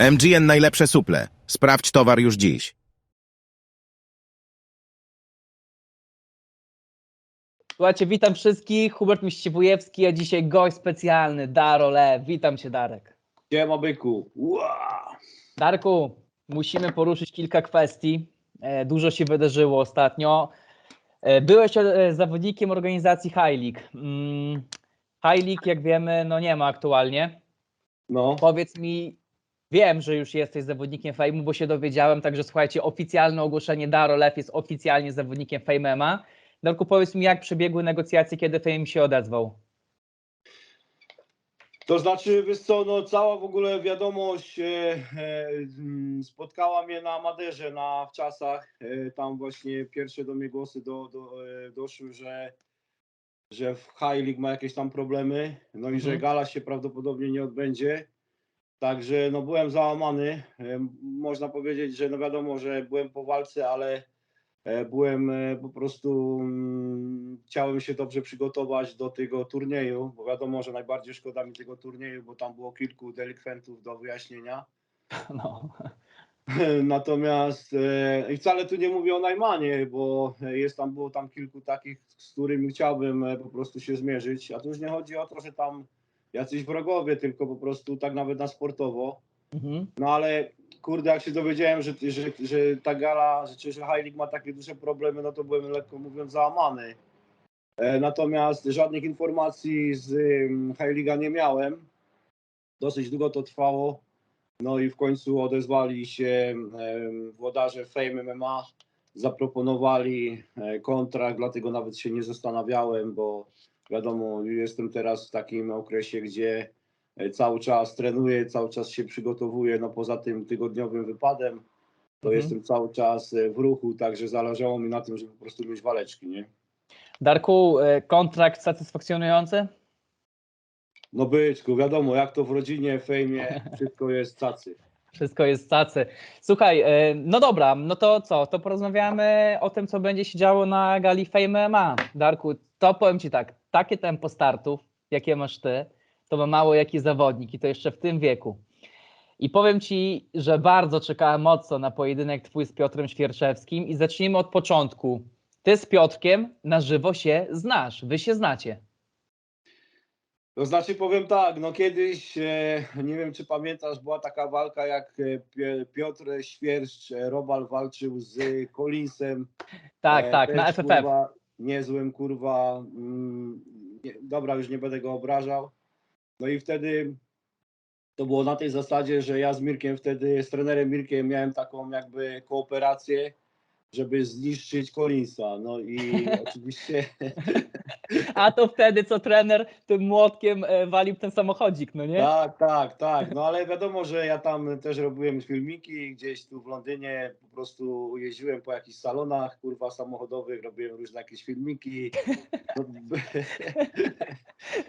MGN najlepsze suple. Sprawdź towar już dziś. Słuchajcie, witam wszystkich. Hubert Miściwujewski, a dzisiaj gość specjalny, Daro. Witam cię, Darek. Siema byku. Ua! Darku, musimy poruszyć kilka kwestii. E, Dużo się wydarzyło ostatnio. E, Byłeś e, zawodnikiem organizacji High League. Mm, High League, jak wiemy, no nie ma aktualnie. No, Powiedz mi, wiem, że już jesteś zawodnikiem Fejmu, bo się dowiedziałem, także słuchajcie, oficjalne ogłoszenie Daro Lew jest oficjalnie zawodnikiem Fame MMA. Darku, powiedz mi, jak przebiegły negocjacje, kiedy Fame się odezwał? to znaczy, wiesz co, no cała w ogóle wiadomość e, e, mm, spotkała mnie na Maderze na wczasach. E, tam właśnie pierwsze do mnie głosy do, do, e, doszły, że, że w High League ma jakieś tam problemy, no i że Mhm. gala się prawdopodobnie nie odbędzie. Także no byłem załamany. E, Można powiedzieć, że no wiadomo, że byłem po walce, ale E, Byłem e, po prostu, mm, chciałem się dobrze przygotować do tego turnieju, bo wiadomo, że najbardziej szkoda mi tego turnieju, bo tam było kilku delikwentów do wyjaśnienia. No. Natomiast i wcale tu nie mówię o Najmanie, bo jest tam, było tam kilku takich, z którymi chciałbym po prostu się zmierzyć. A tu już nie chodzi o to, że tam jacyś wrogowie, tylko po prostu tak nawet na sportowo. Mhm. No ale kurde, jak się dowiedziałem, że, że, że ta gala, że, że High League ma takie duże problemy, no to byłem lekko mówiąc załamany. E, Natomiast żadnych informacji z ym, High League'a nie miałem. Dosyć długo to trwało. No i w końcu odezwali się em, włodarze Fame MMA, zaproponowali e, kontrakt, dlatego nawet się nie zastanawiałem, bo wiadomo, jestem teraz w takim okresie, gdzie e, cały czas trenuję, cały czas się przygotowuję, no poza tym tygodniowym wypadem, to Mhm. jestem cały czas e, w ruchu, także zależało mi na tym, żeby po prostu mieć waleczki, nie? Darku, e, kontrakt satysfakcjonujący? No byczku, wiadomo, jak to w rodzinie, w fejmie, wszystko jest cacy. Wszystko jest tacy. Słuchaj, no dobra, no to co? To porozmawiamy o tym, co będzie się działo na gali Fame MMA. Darku, to powiem Ci tak, takie tempo startów, jakie masz Ty, to ma mało jaki zawodnik i to jeszcze w tym wieku. I powiem Ci, że bardzo czekałem mocno na pojedynek Twój z Piotrem Świerczewskim i zacznijmy od początku. Ty z Piotrkiem na żywo się znasz, Wy się znacie. To znaczy powiem tak, no kiedyś, e, nie wiem czy pamiętasz, była taka walka jak e, Piotr Świerszcz, e, Robal walczył z Collinsem. Tak, tak, też, na FFF. Kurwa, niezłym kurwa, mm, nie, dobra, już nie będę go obrażał. No i wtedy to było na tej zasadzie, że ja z Mirkiem wtedy, z trenerem Mirkiem miałem taką jakby kooperację, żeby zniszczyć Collinsa. No i oczywiście A to wtedy, co trener tym młotkiem e, walił ten samochodzik, no nie? Tak, tak, tak. No ale wiadomo, że ja tam też robiłem filmiki, gdzieś tu w Londynie po prostu jeździłem po jakichś salonach, kurwa, samochodowych, robiłem różne jakieś filmiki. No,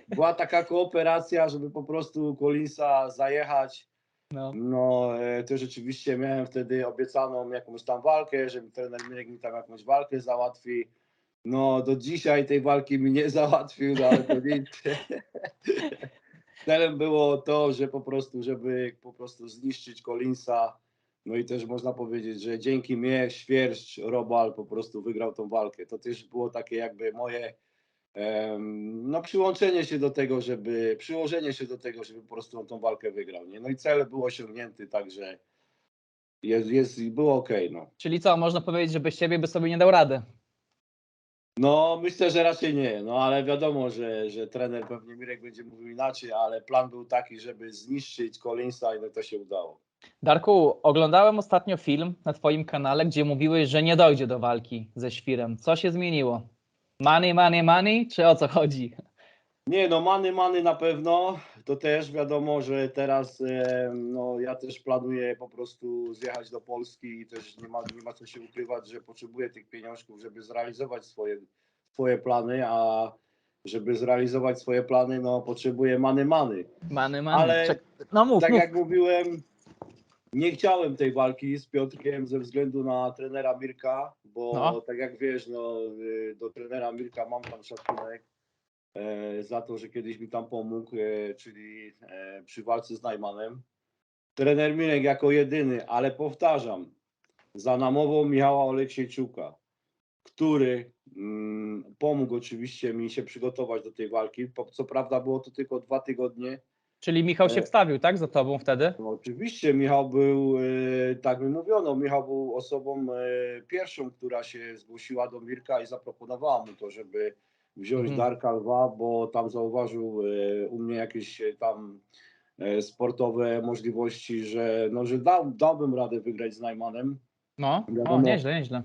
była taka kooperacja, żeby po prostu Collinsa zajechać. No. No, e, to rzeczywiście miałem wtedy obiecaną jakąś tam walkę, że mi trener Mirek mi tam jakąś walkę załatwi. No, do dzisiaj tej walki mi nie załatwił, no, ale to nic. Celem było to, że po prostu, żeby po prostu zniszczyć Collinsa. No i też można powiedzieć, że dzięki mnie Świerszcz Robal po prostu wygrał tą walkę. To też było takie jakby moje no przyłączenie się do tego, żeby przyłożenie się do tego, żeby po prostu on tą walkę wygrał. Nie? No i cel był osiągnięty, także jest, jest, było ok. No. Czyli co, można powiedzieć, że bez ciebie by sobie nie dał rady. no myślę, że raczej nie, no ale wiadomo, że, że trener pewnie Mirek będzie mówił inaczej, ale plan był taki, żeby zniszczyć Collinsa i no to się udało. Darku, oglądałem ostatnio film na twoim kanale, gdzie mówiłeś, że nie dojdzie do walki ze Świrem. Co się zmieniło? Money, money, money, czy o co chodzi? Nie, no many, many na pewno. To też wiadomo, że teraz e, no, ja też planuję po prostu zjechać do Polski i też nie ma, nie ma co się ukrywać, że potrzebuję tych pieniążków, żeby zrealizować swoje, swoje plany, a żeby zrealizować swoje plany, no potrzebuję many, many. Money, money. Ale Czek- no mów, Tak mów. jak mówiłem, nie chciałem tej walki z Piotrkiem ze względu na trenera Mirka, bo No. tak jak wiesz, no, y, do trenera Mirka mam tam szacunek e, za to, że kiedyś mi tam pomógł, e, czyli e, przy walce z Najmanem. trener Mirek jako jedyny, ale powtarzam, za namową Michała Oleksiejczuka, który mm, pomógł oczywiście mi się przygotować do tej walki. Co prawda było to tylko dwa tygodnie. Czyli Michał się E. wstawił, tak, za tobą wtedy? No, oczywiście Michał był, e, tak mi mówiono, Michał był osobą e, pierwszą, która się zgłosiła do Mirka i zaproponowała mu to, żeby wziąć Mhm. Darka Lwa, bo tam zauważył u mnie jakieś tam sportowe możliwości, że, no, że dał, dałbym radę wygrać z Najmanem. No, o, nieźle, nieźle.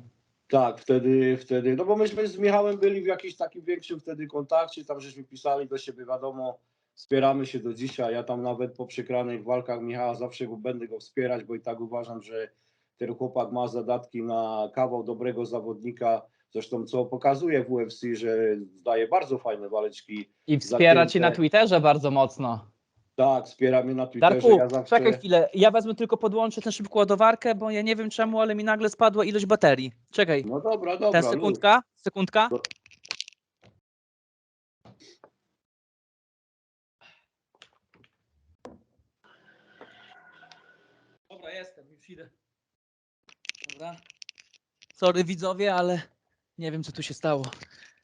Tak, wtedy, wtedy, no bo myśmy z Michałem byli w jakimś takim większym wtedy kontakcie, tam żeśmy pisali do siebie, wiadomo, wspieramy się do dzisiaj, ja tam nawet po przegranych walkach Michała zawsze go, będę go wspierać, bo i tak uważam, że ten chłopak ma zadatki na kawał dobrego zawodnika, zresztą co pokazuje w UFC, że daje bardzo fajne waleczki, I wspiera cię na Zapięte. Twitterze bardzo mocno. tak, wspiera mnie na Twitterze, Darku, ja zawsze... czekaj chwilę, ja wezmę tylko podłączę tę szybką ładowarkę, bo ja nie wiem czemu, ale mi nagle spadła ilość baterii. Czekaj, No dobra, dobra. tę luz. sekundka, sekundka. Do- Dobra, idę. Dobra. Sorry widzowie, ale nie wiem co tu się stało.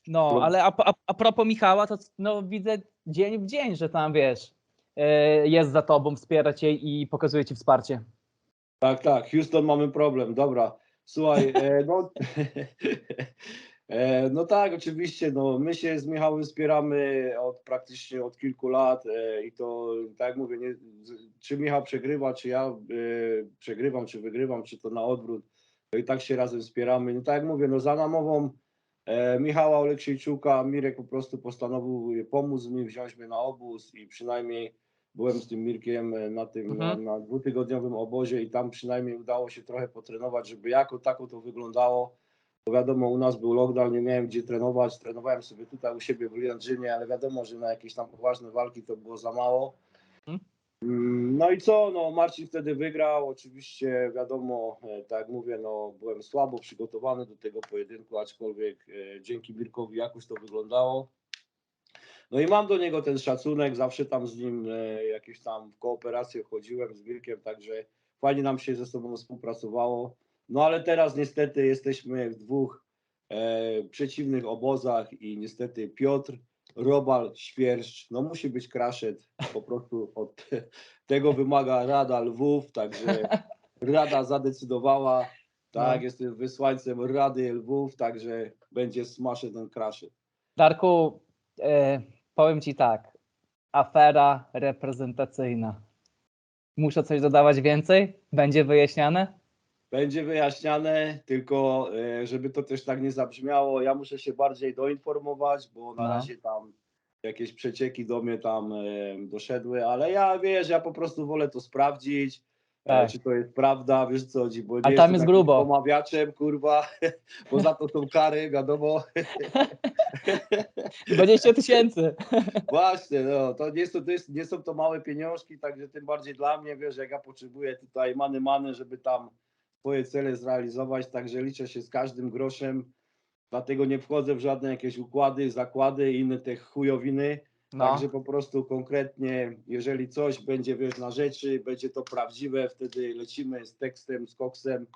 No, ale a, a, a propos Michała, to no, widzę dzień w dzień, że tam wiesz, e, jest za tobą, wspiera cię i pokazuje ci wsparcie. Tak, tak, Houston mamy problem, dobra. Słuchaj, e, no, no tak, oczywiście, no, my się z Michałem wspieramy od praktycznie od kilku lat e, i to, tak jak mówię, nie, czy Michał przegrywa, czy ja e, przegrywam, czy wygrywam, czy to na odwrót, to i tak się razem wspieramy. No tak jak mówię, no za namową e, Michała Oleksiejczuka, Mirek po prostu postanowił pomóc mi, wziąć mnie na obóz i przynajmniej byłem z tym Mirkiem e, na tym Mhm. na, na dwutygodniowym obozie i tam przynajmniej udało się trochę potrenować, żeby jako tako to wyglądało. Bo wiadomo, u nas był lockdown, nie miałem gdzie trenować. Trenowałem sobie tutaj u siebie w Liandrzynie, ale wiadomo, że na jakieś tam poważne walki to było za mało. Mhm. Mm, No i co, no Marcin wtedy wygrał, oczywiście wiadomo, e, tak jak mówię, no byłem słabo przygotowany do tego pojedynku, aczkolwiek e, dzięki Mirkowi jakoś to wyglądało. No i mam do niego ten szacunek, zawsze tam z nim e, jakieś tam w kooperację wchodziłem z Mirkiem, także fajnie nam się ze sobą współpracowało. No ale teraz niestety jesteśmy w dwóch e, przeciwnych obozach i niestety Piotr, Robal, Świerszcz, no musi być kraszet, po prostu od tego wymaga Rada Lwów, także Rada zadecydowała, tak, No. jestem wysłańcem Rady Lwów, także będzie smaszy ten kraszet. Darku, e, powiem ci tak, afera reprezentacyjna. Muszę coś dodawać więcej? Będzie wyjaśniane? Będzie wyjaśniane, tylko e, żeby to też tak nie zabrzmiało, ja muszę się bardziej doinformować, bo na No. razie tam jakieś przecieki do mnie tam e, doszedły, ale ja wiesz, ja po prostu wolę to sprawdzić, e, Tak. czy to jest prawda, wiesz co chodzi, bo nie tam jestem jest grubo. pomawiaczem, kurwa, bo za to są kary, wiadomo. 20 tysięcy. Właśnie, no, to, nie są, to jest, nie są to małe pieniążki, także tym bardziej dla mnie, wiesz, jak ja potrzebuję tutaj many, many, żeby tam swoje cele zrealizować, także liczę się z każdym groszem, dlatego nie wchodzę w żadne jakieś układy, zakłady i inne te chujowiny, No. także po prostu konkretnie, jeżeli coś będzie, wiesz, na rzeczy, będzie to prawdziwe, wtedy lecimy z tekstem, z koksem,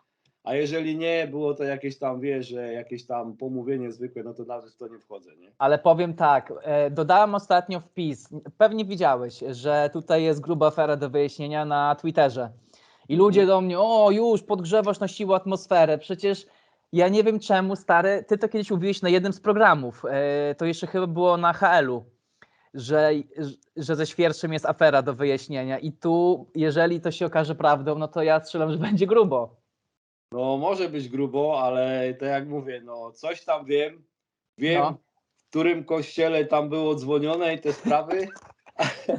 a jeżeli nie, było to jakieś tam, wiesz, jakieś tam pomówienie zwykłe, no to nawet w to nie wchodzę, nie? Ale powiem tak, e, dodałem ostatnio wpis, pewnie widziałeś, że tutaj jest gruba afera do wyjaśnienia na Twitterze. I ludzie do mnie, o już podgrzewasz na siłę atmosferę, przecież ja nie wiem czemu, stary, ty to kiedyś mówiłeś na jednym z programów, e, to jeszcze chyba było na HL-u, że, że ze świerszczym jest afera do wyjaśnienia i tu, jeżeli to się okaże prawdą, no to ja strzelam, że będzie grubo. No może być grubo, ale tak jak mówię, no coś tam wiem. Wiem, No. w którym kościele tam było dzwonione i te sprawy.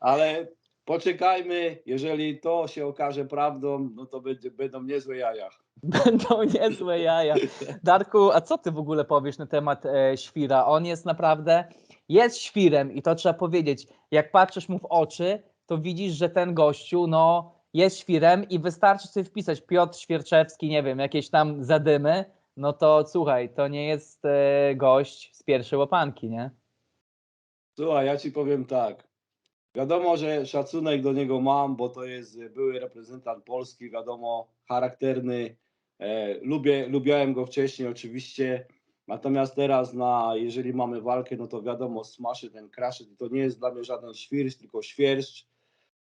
ale poczekajmy, jeżeli to się okaże prawdą, no to będzie, będą niezłe jaja. Będą niezłe jaja. Darku, a co ty w ogóle powiesz na temat e, świra? On jest naprawdę, jest świrem i to trzeba powiedzieć. Jak patrzysz mu w oczy, to widzisz, że ten gościu, no, jest świrem i wystarczy sobie wpisać Piotr Świerczewski, nie wiem, jakieś tam zadymy, no to słuchaj, to nie jest e, gość z pierwszej łapanki, nie? Słuchaj, ja ci powiem tak. Wiadomo, że szacunek do niego mam, bo to jest były reprezentant Polski, wiadomo, charakterny. E, lubię, lubiałem go wcześniej oczywiście. Natomiast teraz, na, jeżeli mamy walkę, no to wiadomo, smaszy ten kraszet. To nie jest dla mnie żaden świrszcz, tylko świerszcz.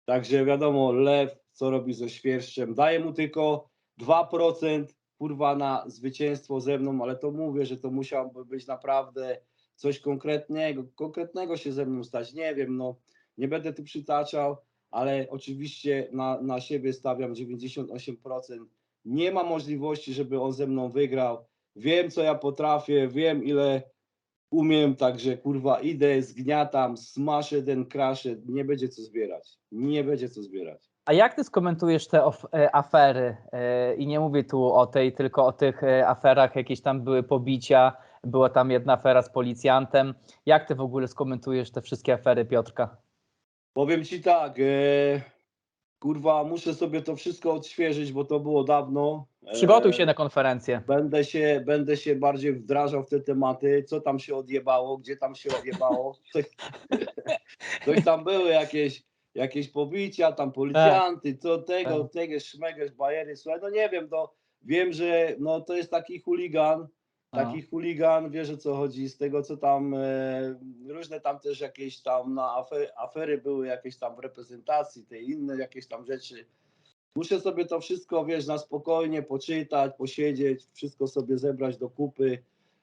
Także wiadomo, lew, co robi ze świerszczem. Daję mu tylko 2% kurwa na zwycięstwo ze mną, ale to mówię, że to musiałoby być naprawdę coś konkretnego, konkretnego się ze mną stać. Nie wiem, no nie będę tu przytaczał, ale oczywiście na, na siebie stawiam 98%. Nie ma możliwości, żeby on ze mną wygrał. Wiem, co ja potrafię, wiem, ile umiem, także kurwa idę, zgniatam, smaszę ten nie będzie co zbierać. Nie będzie co zbierać. A jak ty skomentujesz te e, afery? E, I nie mówię tu o tej, tylko o tych e, aferach, jakieś tam były pobicia, była tam jedna afera z policjantem. Jak ty w ogóle skomentujesz te wszystkie afery Piotrka? Powiem ci tak, e, kurwa, muszę sobie to wszystko odświeżyć, bo to było dawno. E, Przygotuj się na konferencję. Będę się, będę się bardziej wdrażał w te tematy, co tam się odjebało, gdzie tam się odjebało. Coś, coś tam były jakieś, jakieś pobicia, tam policjanty, co tego, Tak. tego, szmegeż, bajery, słuchaj, no nie wiem, to wiem, że no, to jest taki chuligan, taki chuligan, wiesz o co chodzi, z tego co tam, e, różne tam też jakieś tam na afery, afery były jakieś tam w reprezentacji, te inne jakieś tam rzeczy. Muszę sobie to wszystko, wiesz, na spokojnie poczytać, posiedzieć, wszystko sobie zebrać do kupy.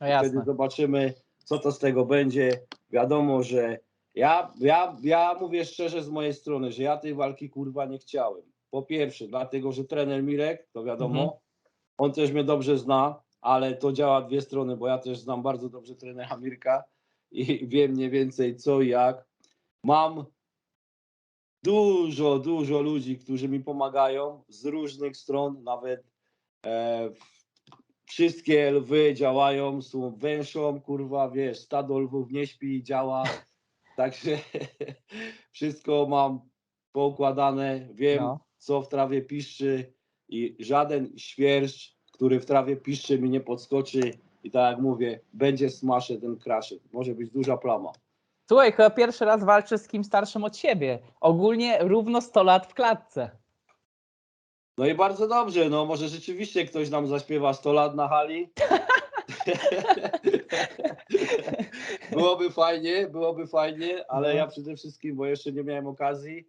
No Wtedy jasne. zobaczymy, co to z tego będzie. Wiadomo, że ja, ja, ja mówię szczerze z mojej strony, że ja tej walki kurwa nie chciałem. Po pierwsze, dlatego, że trener Mirek, to wiadomo, Mhm. on też mnie dobrze zna, ale to działa dwie strony, bo ja też znam bardzo dobrze trenera Mirka i wiem mniej więcej co i jak. Mam dużo, dużo ludzi, którzy mi pomagają z różnych stron, nawet e, wszystkie lwy działają, są węszą, kurwa, wiesz, stado lwów nie śpi, działa, także wszystko mam poukładane, wiem, No. co w trawie piszczy i żaden świerszcz, który w trawie piszczy mi nie podskoczy i tak jak mówię, będzie smasze ten kraszek, może być duża plama. Słuchaj, chyba pierwszy raz walczysz z kim starszym od siebie. Ogólnie równo 100 lat w klatce. No i bardzo dobrze, no może rzeczywiście ktoś nam zaśpiewa 100 lat na hali. byłoby fajnie, byłoby fajnie, ale No. ja przede wszystkim, bo jeszcze nie miałem okazji,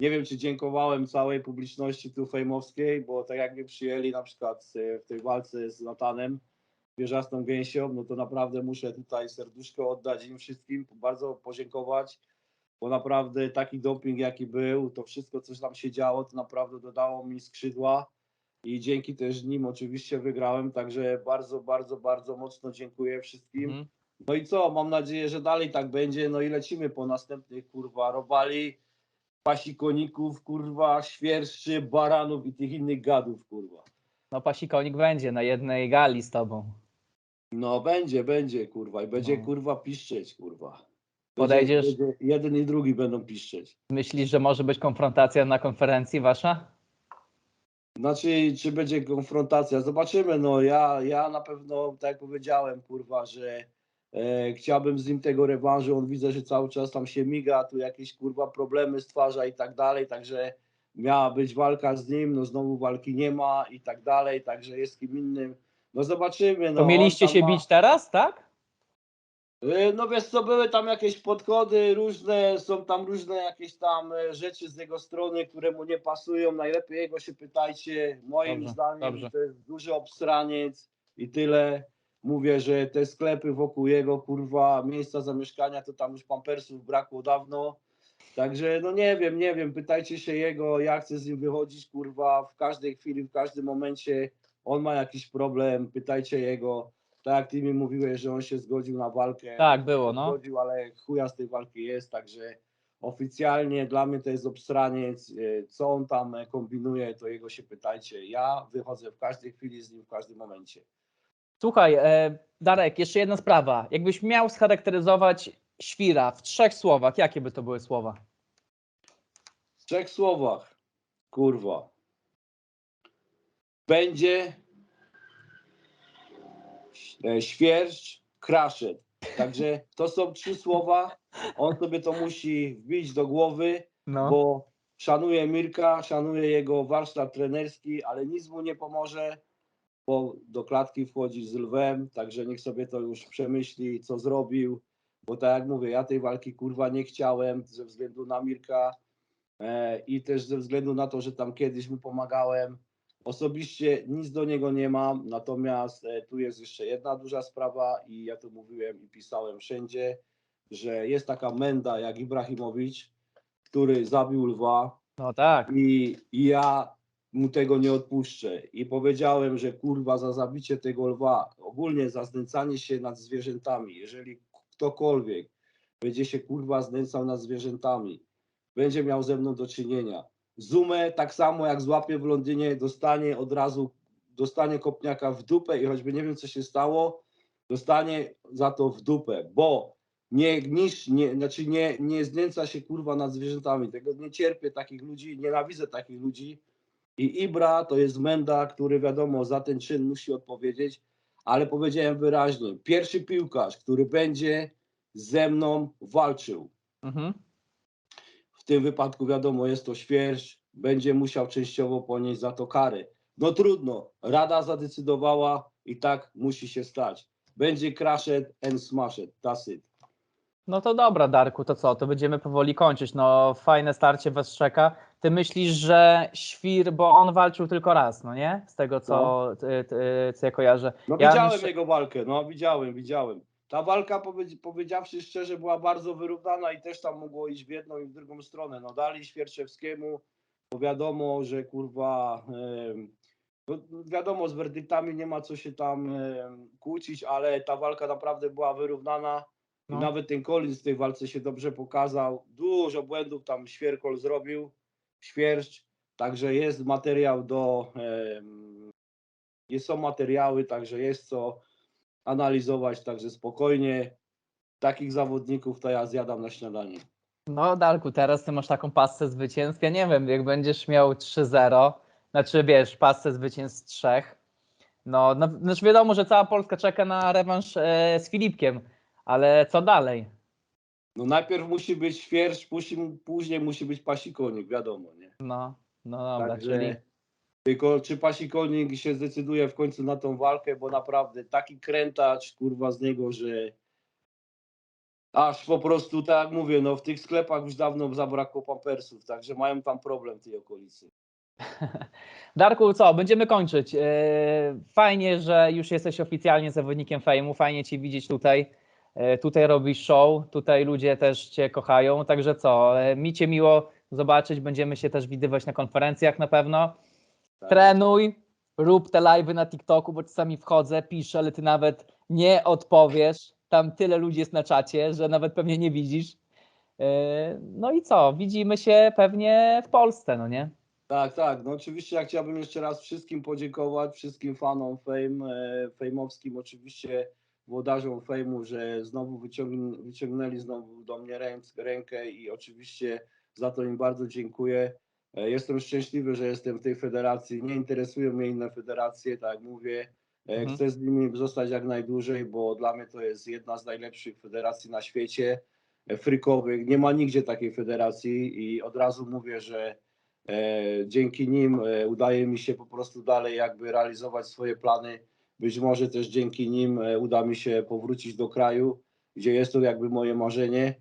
nie wiem czy dziękowałem całej publiczności tu fejmowskiej, bo tak jak mnie przyjęli na przykład e, w tej walce z Natanem, wieżastą gęsią, no to naprawdę muszę tutaj serduszko oddać im wszystkim, bardzo podziękować, bo naprawdę taki doping jaki był, to wszystko co tam się działo, to naprawdę dodało mi skrzydła i dzięki też nim oczywiście wygrałem, także bardzo, bardzo, bardzo mocno dziękuję wszystkim. Mhm. No i co, mam nadzieję, że dalej tak będzie, no i lecimy po następnych, kurwa, robali, pasikoników, kurwa, świerszczy, baranów i tych innych gadów, kurwa. No pasikonik będzie na jednej gali z tobą. No będzie, będzie, kurwa, i będzie, No. kurwa, piszczeć, kurwa. Będzie, Podejdziesz- Będzie, jeden i drugi będą piszczeć. Myślisz, że może być konfrontacja na konferencji wasza? Znaczy, czy będzie konfrontacja? Zobaczymy. No ja, ja na pewno, tak jak powiedziałem, kurwa, że chciałbym z nim tego rewanżu. On widzę, że cały czas tam się miga, tu jakieś kurwa problemy stwarza i tak dalej. Także miała być walka z nim, no znowu walki nie ma i tak dalej. Także jest kim innym. No zobaczymy. No, To mieliście się ma- bić teraz, tak? E, No wiesz co, były tam jakieś podchody różne, są tam różne jakieś tam e, rzeczy z jego strony, które mu nie pasują. Najlepiej jego się pytajcie. Moim Dobrze, zdaniem dobrze. to jest duży obstraniec i tyle. Mówię, że te sklepy wokół jego, kurwa, miejsca zamieszkania, to tam już pampersów brakło dawno. Także no nie wiem, nie wiem, pytajcie się jego, jak chce z nim wychodzić, kurwa, w każdej chwili, w każdym momencie on ma jakiś problem, pytajcie jego. Tak jak ty mi mówiłeś, że on się zgodził na walkę. Tak, było, no. Zgodził, ale chuja z tej walki jest, także oficjalnie dla mnie to jest obstraniec. E, Co on tam e, kombinuje, to jego się pytajcie. Ja wychodzę w każdej chwili z nim, w każdym momencie. Słuchaj, e, Darek, jeszcze jedna sprawa. Jakbyś miał scharakteryzować Świra w trzech słowach, jakie by to były słowa? W trzech słowach, kurwa. Będzie e, świerszcz, kraszet. Także to są trzy słowa. On sobie to musi wbić do głowy, No. bo szanuje Mirka, szanuje jego warsztat trenerski, ale nic mu nie pomoże, bo do klatki wchodzi z lwem, także niech sobie to już przemyśli, co zrobił, bo tak jak mówię, ja tej walki kurwa nie chciałem ze względu na Mirka e, i też ze względu na to, że tam kiedyś mu pomagałem. Osobiście nic do niego nie mam, natomiast e, tu jest jeszcze jedna duża sprawa i ja to mówiłem i pisałem wszędzie, że jest taka menda jak Ibrahimowicz, który zabił lwa, no tak. i, i ja mu tego nie odpuszczę. I powiedziałem, że kurwa za zabicie tego lwa, ogólnie za znęcanie się nad zwierzętami, jeżeli ktokolwiek będzie się kurwa znęcał nad zwierzętami, będzie miał ze mną do czynienia. Zumę tak samo jak złapie w Londynie, dostanie od razu, dostanie kopniaka w dupę i choćby nie wiem co się stało, dostanie za to w dupę, bo nie niż, nie, znaczy nie, nie znęca się kurwa nad zwierzętami. Tego nie cierpię takich ludzi, nienawidzę takich ludzi. I Ibra to jest menda, który wiadomo za ten czyn musi odpowiedzieć, ale powiedziałem wyraźnie, pierwszy piłkarz, który będzie ze mną walczył, Mhm. w tym wypadku wiadomo jest to świerszcz, będzie musiał częściowo ponieść za to kary. No trudno, Rada zadecydowała i tak musi się stać. Będzie crashed and smashed, that's it. No to dobra, Darku, to co? To będziemy powoli kończyć. No, fajne starcie was czeka. Ty myślisz, że Świr, bo on walczył tylko raz, no nie? Z tego, co, ty, ty, co ja kojarzę. No Ja widziałem jego walkę, no widziałem, widziałem. Ta walka, powiedz- powiedziawszy szczerze, była bardzo wyrównana i też tam mogło iść w jedną i w drugą stronę. No dali Świerczewskiemu, bo wiadomo, że kurwa, no, wiadomo, z werdyktami nie ma co się tam em, kłócić, ale ta walka naprawdę była wyrównana. I No. nawet ten Collins w tej walce się dobrze pokazał. Dużo błędów tam Świerkol zrobił, Świerszcz. Także jest materiał do. jest, są materiały, także jest co analizować, także spokojnie. Takich zawodników to ja zjadam na śniadanie. No, Darku, teraz ty masz taką pasę zwycięstw. Ja nie wiem, jak będziesz miał 3-0, znaczy wiesz, pasę zwycięstw trzech. No, no, znaczy wiadomo, że cała Polska czeka na rewanż e, z Filipkiem, ale co dalej? No najpierw musi być świerszcz, później, później musi być pasikonik, wiadomo, nie? No, no dobra, Także czyli tylko czy pasikonik się zdecyduje w końcu na tą walkę, bo naprawdę taki krętacz, kurwa, z niego, że aż po prostu, tak jak mówię, no w tych sklepach już dawno zabrakło pampersów, także mają tam problem w tej okolicy. Darku, co, będziemy kończyć. E, Fajnie, że już jesteś oficjalnie zawodnikiem fejmu, fajnie Cię widzieć tutaj. E, Tutaj robisz show, tutaj ludzie też Cię kochają, także co, e, mi Cię miło zobaczyć, będziemy się też widywać na konferencjach na pewno. Tak. Trenuj, rób te live'y na TikToku, bo czasami wchodzę, piszę, ale Ty nawet nie odpowiesz. Tam tyle ludzi jest na czacie, że nawet pewnie nie widzisz. E, No i co, widzimy się pewnie w Polsce, no nie? Tak, tak. No oczywiście ja chciałbym jeszcze raz wszystkim podziękować, wszystkim fanom Fame, fejmowskim, oczywiście włodarzom Fejmu, że znowu wyciągn- wyciągnęli znowu do mnie ręc, rękę i oczywiście za to im bardzo dziękuję. E, Jestem szczęśliwy, że jestem w tej federacji. Nie interesują mnie inne federacje, tak jak mówię. E, Mhm. Chcę z nimi zostać jak najdłużej, bo dla mnie to jest jedna z najlepszych federacji na świecie e, frykowych. Nie ma nigdzie takiej federacji i od razu mówię, że dzięki nim udaje mi się po prostu dalej jakby realizować swoje plany. Być może też dzięki nim e, uda mi się powrócić do kraju, gdzie jest to jakby moje marzenie.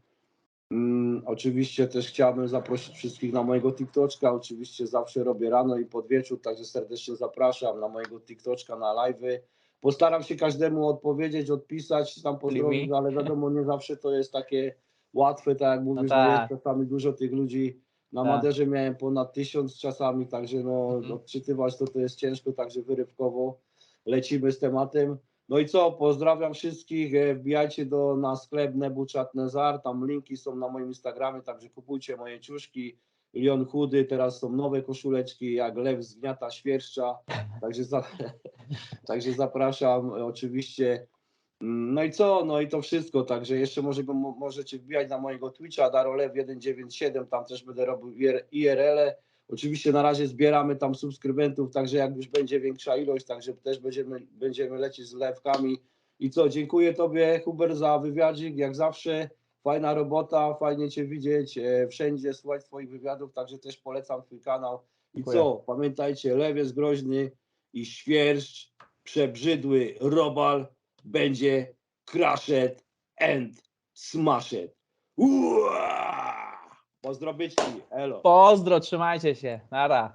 Mm, oczywiście też chciałbym zaprosić wszystkich na mojego TikToczka. Oczywiście zawsze robię rano i pod wieczór, także serdecznie zapraszam na mojego TikToczka, na live'y. Postaram się każdemu odpowiedzieć, odpisać, tam pozdrowić, ale wiadomo, nie zawsze to jest takie łatwe, tak jak mówisz, że tak. jest czasami dużo tych ludzi na Tak. Maderze miałem ponad tysiąc czasami, także no, Mhm. odczytywać to, to jest ciężko, także wyrywkowo lecimy z tematem. No i co, pozdrawiam wszystkich, e, wbijajcie do, na sklep Nebuchat Nezar, tam linki są na moim Instagramie, także kupujcie moje ciuszki, Lion Chudy, teraz są nowe koszuleczki, jak lew zgniata świerszcza, także, za, także zapraszam oczywiście. Mm, No i co? No i to wszystko. Także jeszcze może możecie wbijać na mojego Twitcha Darolew197, tam też będę robił IR- IRL-e. Oczywiście na razie zbieramy tam subskrybentów, także jak już będzie większa ilość, także też będziemy, będziemy lecieć z lewkami I co, dziękuję Tobie, Huber, za wywiadzik, jak zawsze. Fajna robota, fajnie Cię widzieć e, wszędzie, słuchać Twoich wywiadów, także też polecam Twój kanał. I Dziękuję. co, pamiętajcie, lew jest groźny i świerszcz, przebrzydły robal będzie crushed and smashed. Uaa! Pozdrowieczki, elo. Pozdro, trzymajcie się. Nara.